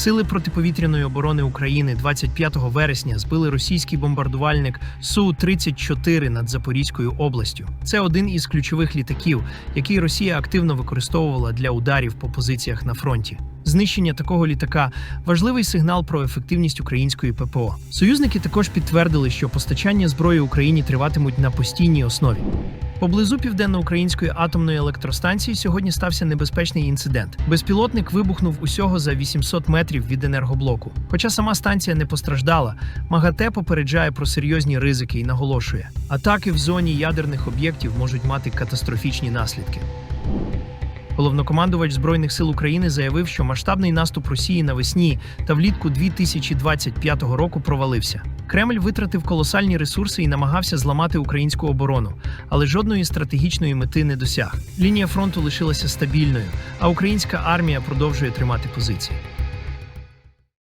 Сили протиповітряної оборони України 25 вересня збили російський бомбардувальник Су-34 над Запорізькою областю. Це один із ключових літаків, який Росія активно використовувала для ударів по позиціях на фронті. Знищення такого літака важливий сигнал про ефективність української ППО. Союзники також підтвердили, що постачання зброї Україні триватимуть на постійній основі. Поблизу південноукраїнської атомної електростанції сьогодні стався небезпечний інцидент. Безпілотник вибухнув усього за 800 метрів від енергоблоку. Хоча сама станція не постраждала, МАГАТЕ попереджає про серйозні ризики і наголошує: атаки в зоні ядерних об'єктів можуть мати катастрофічні наслідки. Головнокомандувач збройних сил України заявив, що масштабний наступ Росії навесні та влітку 2025 року провалився. Кремль витратив колосальні ресурси і намагався зламати українську оборону, але жодної стратегічної мети не досяг. Лінія фронту лишилася стабільною, а українська армія продовжує тримати позиції.